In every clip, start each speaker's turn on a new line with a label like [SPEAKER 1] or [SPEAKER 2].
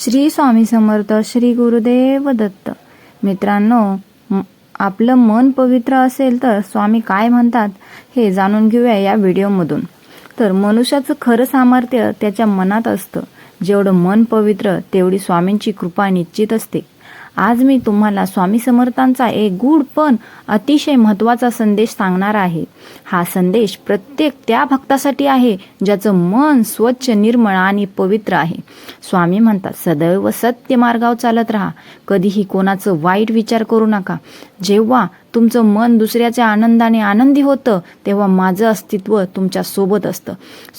[SPEAKER 1] श्री स्वामी समर्थ श्री गुरुदेव दत्त. मित्रांनो आपलं मन पवित्र असेल तर स्वामी काय म्हणतात हे जाणून घेऊया या व्हिडिओमधून. तर मनुष्याचं खरं सामर्थ्य त्याच्या मनात असतं. जेवढं मन पवित्र तेवढी स्वामींची कृपा निश्चित असते. आज मी तुम्हाला स्वामी समर्थांचा एक गूढ पण अतिशय महत्त्वाचा संदेश सांगणार आहे. हा संदेश प्रत्येक त्या भक्तासाठी आहे ज्याचं मन स्वच्छ निर्मळ आणि पवित्र आहे. स्वामी म्हणतात सदैव सत्य मार्गावर चालत राहा. कधीही कोणाचं वाईट विचार करू नका. जेव्हा तुमचं मन दुसऱ्याच्या आनंदाने आनंदी होतं तेव्हा माझं अस्तित्व तुमच्यासोबत असतं.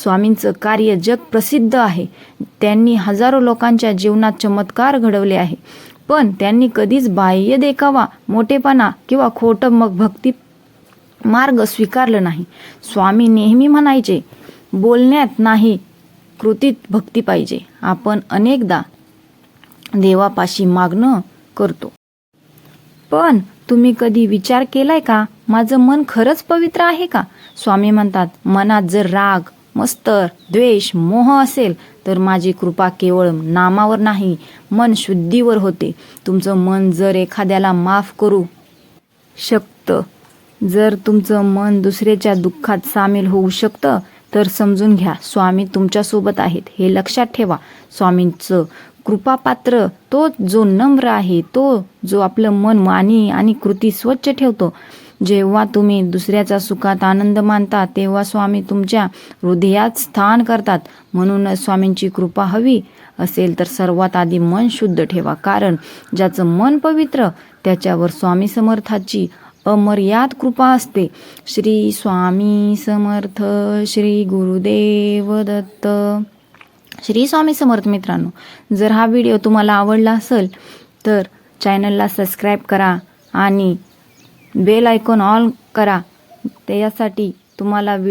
[SPEAKER 1] स्वामींचं कार्य जग प्रसिद्ध आहे. त्यांनी हजारो लोकांच्या जीवनात चमत्कार घडवले आहे. पण त्यांनी कधीच बाह्य देखावा मोठेपणा किंवा खोटं मग भक्ती मार्ग स्वीकारलं नाही. स्वामी नेहमी म्हणायचे बोलण्यात नाही कृतीत भक्ती पाहिजे. आपण अनेकदा देवापाशी मागणं करतो. पण तुम्ही कधी विचार केलाय का? माझं मन खरंच पवित्र आहे का? स्वामी म्हणतात मनात जर राग मस्तर द्वेष मोह असेल तर माझी कृपा केवळ नामावर नाही मन शुद्धीवर होते. तुमचं मन जर एखाद्याला माफ करू शकतं जर तुमचं मन दुसऱ्याच्या दुःखात सामील होऊ शकतं तर समजून घ्या स्वामी तुमच्यासोबत आहेत. हे लक्षात ठेवा स्वामींचं कृपापात्र तो जो नम्र आहे तो जो आपलं मन मानी आणि कृती स्वच्छ ठेवतो जेव्हा तुम्ही दुसऱ्याच्या सुखात आनंद मानता तेव्हा स्वामी तुमच्या हृदयात स्थान करतात. म्हणूनच स्वामींची कृपा हवी असेल तर सर्वात आधी मन शुद्ध ठेवा. कारण ज्याचं मन पवित्र त्याच्यावर स्वामी समर्थाची अमर्याद कृपा असते. श्री स्वामी समर्थ श्री गुरुदेव दत्त. श्री स्वामी समर्थ मित्रांनो जर हा व्हिडिओ तुम्हाला आवडला असेल तर चॅनलला सबस्क्राईब करा आणि बेल आयकॉन ऑन करा. त्यासाठी तुम्हाला व्हिडिओ